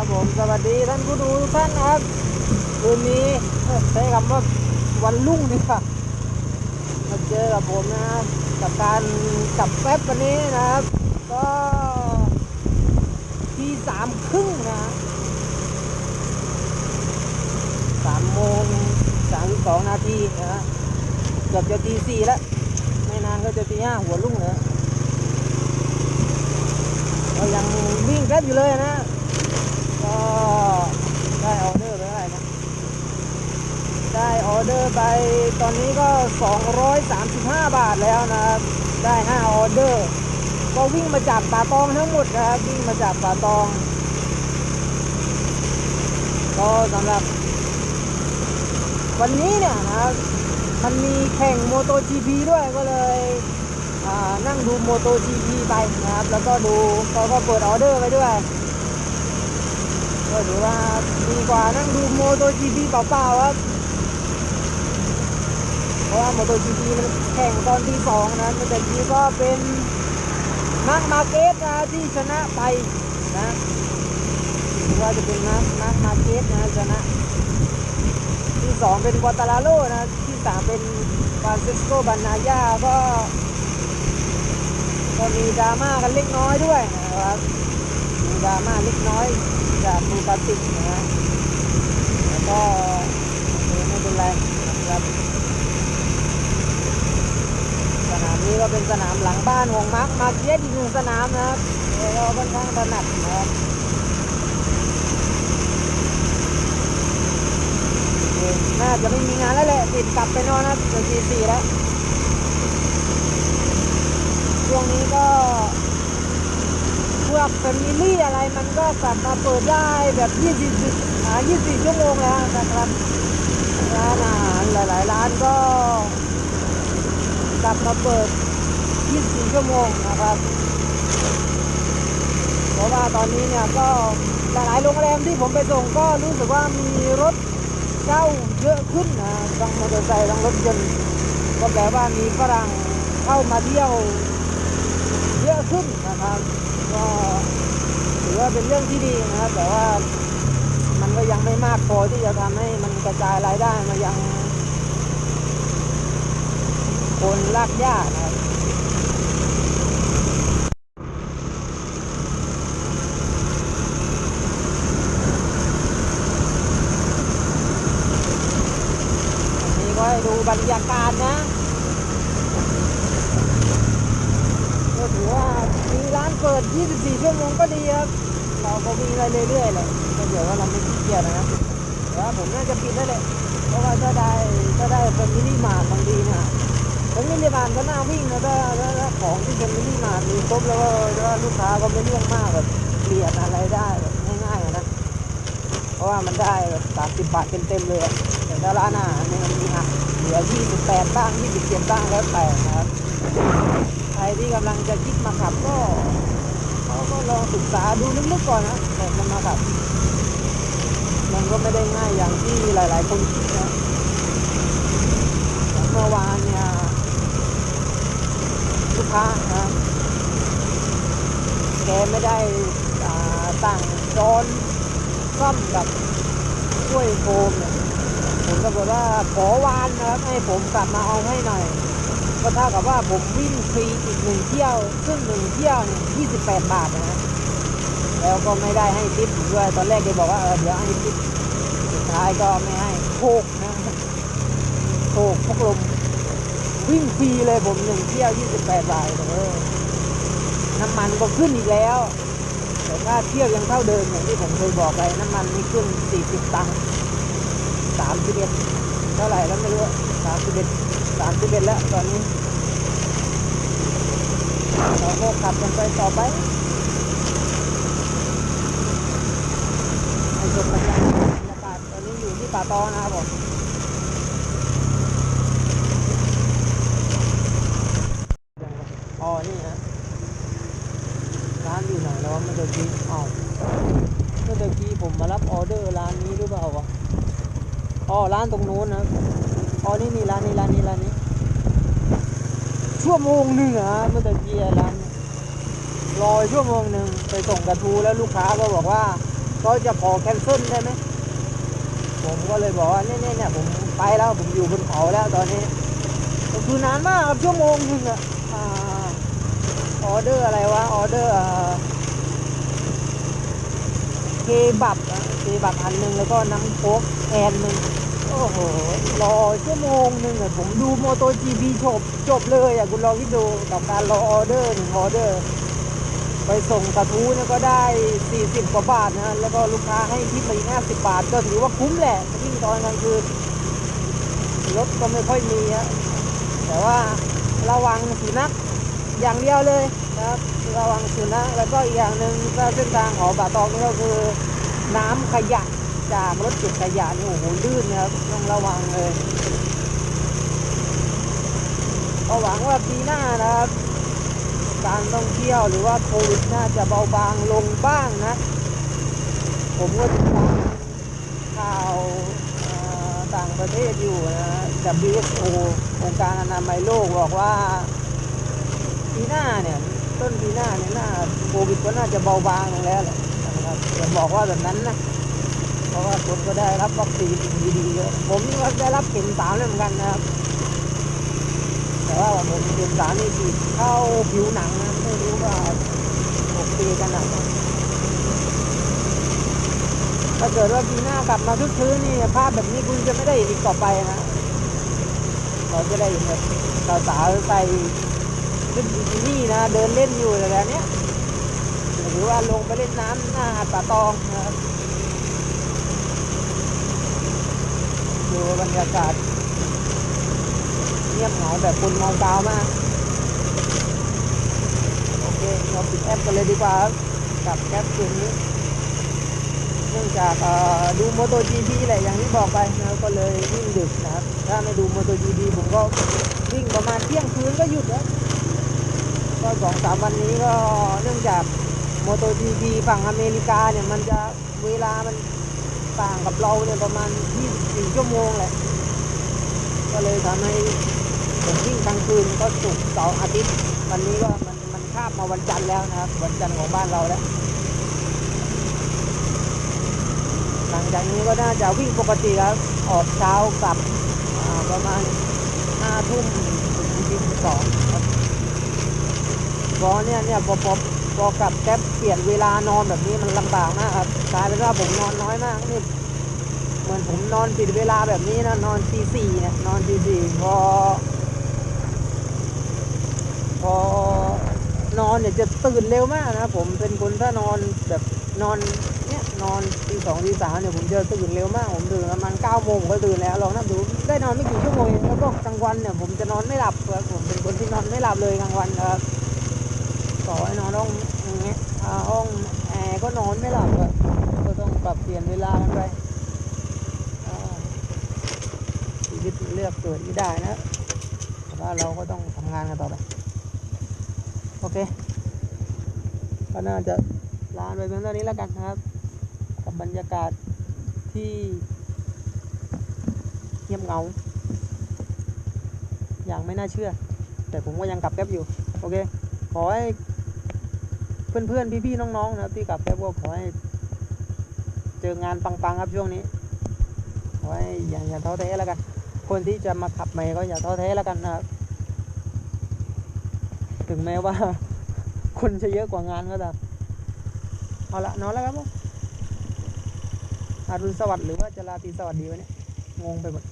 ครับผมสวัสดีท่านผู้ดูทุกท่านนะครับคืนนี้เอ้ยใช้คำว่าวันรุ่งดีกว่ามาเจอกับผมนะครับกับการจับแป๊บวันนี้นะครับ ก็ที่สามครึ่งนะสามโมงสามสิบสองนาทีนะเกือบจะตีสี่แล้ว ไม่นานก็จะตีห้าหัวรุ่งแล้วเรายังวิ่งแก๊บอยู่เลยนะ ก็ได้ออเดอร์ไปเท่าไหร่นะ ได้ออเดอร์ไปตอนนี้ก็ 235 บาทแล้วนะครับ ได้ 5 ออเดอร์ ก็วิ่งมาจากป่าตองทั้งหมดนะครับ วิ่งมาจากป่าตอง ก็สำหรับ วันนี้เนี่ยนะครับ มันมีแข่งโมโต GP ด้วยก็เลยอ่านั่งดูโมโต GP ไปนะครับ แล้วก็ดูเขาก็เปิดออเดอร์ไปด้วย ก็ถือว่าดีกว่านั่งดูโมโต GP เปล่าๆครับ เพราะว่าโมโต GP มันแข่งตอนที่สองนะแต่ทีก็เป็นมาร์คมาเก็ตนะที่ชนะไปนะถือว่าจะเป็นมาร์คมาร์คมาเก็ตนะชนะ ที่สองเป็นกวาตาลาโลนะที่สามเป็นฟรานซิสโกบานนายาก็ก็มีดราม่ากันเล็กน้อยด้วยนะครับมีดราม่าเล็กน้อย จากมูกาติกนะฮะแล้วก็ไม่เป็นไรนะครับสนามนี้ก็เป็นสนามหลังบ้านของมาร์คมาเกียสอีกหนึ่งสนามนะครับแล้วก็ค่อนข้างถนัดนะครับน่าจะไม่มีงานแล้วแหละติดกลับไปนอนนะเดี๋ยวตีสี่แล้วช่วงนี้ก็ พวกแฟมิลี่อะไรมันก็กลับมาเปิดได้แบบ20อ่า24 ชั่วโมงแล้วนะครับร้านอาหารหลาย ๆ ร้านก็กลับมาเปิด 24 ชั่วโมงนะครับ เพราะว่าตอนนี้เนี่ยก็หลายๆโรงแรมที่ผมไปส่งก็รู้สึกว่ามีรถเช่าเยอะขึ้นนะทั้งมอเตอร์ไซค์ทั้งรถยนต์ก็แปลว่ามีฝรั่งเข้ามาเที่ยวเยอะขึ้นนะครับ ก็ถือว่าเป็นเรื่องที่ดีนะครับ แต่ว่ามันก็ยังไม่มากพอที่จะทำให้มันกระจายรายได้มายัง คนลากหญ้านะครับอันนี้ก็ให้ดูบรรยากาศนะ ถือว่ามีร้านเปิด 24 ชั่วโมงก็ดีครับ เราก็วิ่งได้เรื่อยๆเลยก็เดี๋ยวว่าเราไม่ขี้เกียจนะครับแต่ว่าผมน่าจะปิดได้เลยเพราะว่าถ้าได้ถ้าได้เป็นมินิมาร์ทบางทีเนี่ยเป็นมินิมาร์ทก็น่าวิ่งนะถ้าถ้าถ้าของที่เป็นมินิมาร์ทมีครบแล้วก็ว่าลูกค้าก็ไม่เรื่องมากแบบเปลี่ยนอะไรได้แบบง่ายๆนะ เพราะว่ามันได้แบบ 30 บาทเต็มๆเลยแต่ถ้าร้านอาหารเนี่ยมันมีหักเหลือ 28 บ้าง 27 บ้างแล้วแต่นะครับ ที่กำลังจะคิดมาขับก็เขาก็ลองศึกษาดูลึกๆก่อนนะแต่จะมาขับ มันก็ไม่ได้ง่ายอย่างที่หลาย ๆ คนคิดนะเมื่อวานเนี่ยลูกค้านะแกไม่ได้อ่าตั้งจอนซ่อมกับช่วยโฟมเนี่ยผมก็บอกว่าขอวานนะครับให้ผมกลับมาเอาให้หน่อย ก็เท่ากับว่าผมวิ่งฟรีอีกหนึ่งเที่ยว ซึ่งหนึ่งเที่ยวเนี่ย28บแปดบาทนะฮะแล้วก็ไม่ได้ให้ทิปผมด้วยตอนแรกแกบอกว่าเออเดี๋ยวให้ทิปสุดท้ายก็ไม่ให้โคกนะโคกพกลมวิ่งฟรีเลยผมหนึ่งเที่ยว28บาทเออน้ำมันก็ขึ้นอีกแล้วแต่ค่าเที่ยวยังเท่าเดิมอย่างที่ผมเคยบอกไปน้ำมันนี่ขึ้น40ตังค์31เท่าไหร่แล้วไม่รู้สามสิบเอ็ดสามสิบเอ็ดแล้วตอนนี้เราก็ขับกันไปต่อไปให้ชมบรรยากาศตอนนี้อยู่ที่ป่าตอนะครับผมอ๋อ นี่นะร้านอยู่ไหนแล้ววะเมื่อเดือนกี้อ้าวเมื่อเดือนกี้ผมมารับออเดอร์ร้านนี้หรือเปล่าวะอ๋อ ร้านตรงโน้นนะอ๋อนี่นี่ร้านนี้ร้านนี้ร้านนี้ ชั่วโมงหนึ่งอะฮะเมื่อตะกี้ร้านรอชั่วโมงหนึ่งไปส่งกระทูแล้วลูกค้าก็บอกว่าก็จะขอแคนเซิลได้ไหมผมก็เลยบอกว่าเนี่ยเนี่ยเนี่ยผมไปแล้วผมอยู่บนเขาแล้วตอนนี้ก็คือนานมากครับชั่วโมงหนึ่งอะออเดอร์อะไรวะออเดอร์เคบับเคบับอันหนึ่งแล้วก็น้ำโค้กแอนหนึ่ง โอ้โห รอชั่วโมงหนึ่งอะผมดูโมโตจีพีจบจบเลยอะคุณลองคิดดูกับการรอออเดอร์หนึ่งออเดอร์ ไปส่งกระทู้เนี่ยก็ได้ 40 กว่าบาทนะฮะแล้วก็ลูกค้าให้ทิปมาอีก50 บาท ก็ถือว่าคุ้มแหละยิ่งตอนกลางคืนรถก็ไม่ค่อยมีอะแต่ว่าระวังสุนัขอย่างเดียวเลยนะครับระวังสุนัขแล้วก็อีกอย่างหนึ่งเส้นทางของป่าตองนี่ก็คือ น้ำขยะ จากรถเก็บขยะนี่โอ้โหลื่นนะครับต้องระวังเลยก็หวังว่าปีหน้านะครับ การท่องเที่ยวหรือว่าโควิดน่าจะเบาบางลงบ้างนะ ผมก็ติดตามข่าวต่างประเทศอยู่นะ WHO องค์การอนามัยโลกบอกว่าปีหน้าเนี่ยต้นปีหน้าเนี่ยน่าโควิดก็น่าจะเบาบางลงแล้วแหละนะครับอย่าบอกว่าแบบนั้นนะ ราะว่าคนก็ได้รับวัคซีนดีๆเยอะผมก็ได้รับเข็มสามแล้วเหมือนกันนะครับ แต่ว่าผมเข็มสามนี่ฉีดเข้าผิวหนังนะไม่รู้ว่าโอเคขนาดไหนถ้าเกิดว่าปีหน้ากลับมาคึกคืนนี่ภาพแบบนี้คุณจะไม่ได้อีกต่อไปนะ เราจะได้เห็นแบบสาวๆใส่ชุดบินี่นะ เดินเล่นอยู่อะไรเนี้ยหรือว่าลงไปเล่นน้ำหน้าหาดป่าตองนะครับ ดูบรรยากาศเงียบเหงาแบบคนเมากาวมาก โอเค เราปิดแอปกันเลยดีกว่ากับแอปตัวนี้เนื่องจากเอ่อดูโมโต GP แหละอย่างที่บอกไปนะก็เลยวิ่งดึกนะครับ ถ้าไม่ดูโมโต GP ผมก็วิ่งประมาณเที่ยงคืนก็หยุดแล้วก็สองสามวันนี้ก็เนื่องจากโมโต GP ฝั่งอเมริกาเนี่ยมันจะเวลามัน ต่างกับเราเนี่ยประมาณ 24 ชั่วโมงแหละ ก็เลยทำให้ผมวิ่งกลางคืนก็ศุกเสาร์อาทิตย์ วันนี้ก็มันมันคาบมาวันจันทร์แล้วนะครับ วันจันทร์ของบ้านเราแล้ว หลังจากนี้ก็น่าจะวิ่งปกติแล้วออกเช้ากลับประมาณห้าทุ่มถึงตีสองครับพอเนี่ยเนี่ยพอพอ พอกลับแก๊ปเปลี่ยนเวลานอนแบบนี้มันลำบากมากครับกลายเป็นว่าผมนอนน้อยมากนี่เหมือนผมนอนผิดเวลาแบบนี้นะนอนตีสี่เนี่ยนอนตีสี่พอ พอนอนเนี่ยจะตื่นเร็วมากนะผมเป็นคนถ้านอนแบบนอนเนี่ยนอนตีสองตีสามเนี่ยผมจะตื่นเร็วมาก ผมตื่นประมาณเก้าโมงก็ตื่นแล้วลองนับดูได้นอนไม่กี่ชั่วโมงเองแล้วก็กลางวันเนี่ยผมจะนอนไม่หลับครับผมเป็นคนที่นอนไม่หลับเลยกลางวันครับ ต่อให้นอนห้องอย่างเงี้ยอ่าห้องแอร์ก็นอนไม่หลับครับก็ต้องปรับเปลี่ยนเวลามันไปชีวิตเลือกเกิดไม่ได้นะแต่ว่าเราก็ต้องทำงานกันต่อไป โอเค ก็น่าจะลาไปเพียงเท่านี้แล้วกันนะครับ กับบรรยากาศที่เงียบเหงา อย่างไม่น่าเชื่อ แต่ผมก็ยังกลับแก๊บอยู่ โอเค ขอให้ เพื่อนๆ พี่ๆ น้องๆ นะครับที่กลับแก๊บก็ขอให้เจองานปังๆ ครับช่วงนี้ขอให้อย่าอย่าท้อแท้แล้วกัน คนที่จะมาขับใหม่ก็อย่าท้อแท้แล้วกันนะครับ ถึงแม้ว่า คนจะเยอะกว่างานก็ตามเอาละนอนแล้วครับผมอารุณสวัสดิ์หรือว่าจะลาตีสวัสดีวะเนี่ยงงไปหมด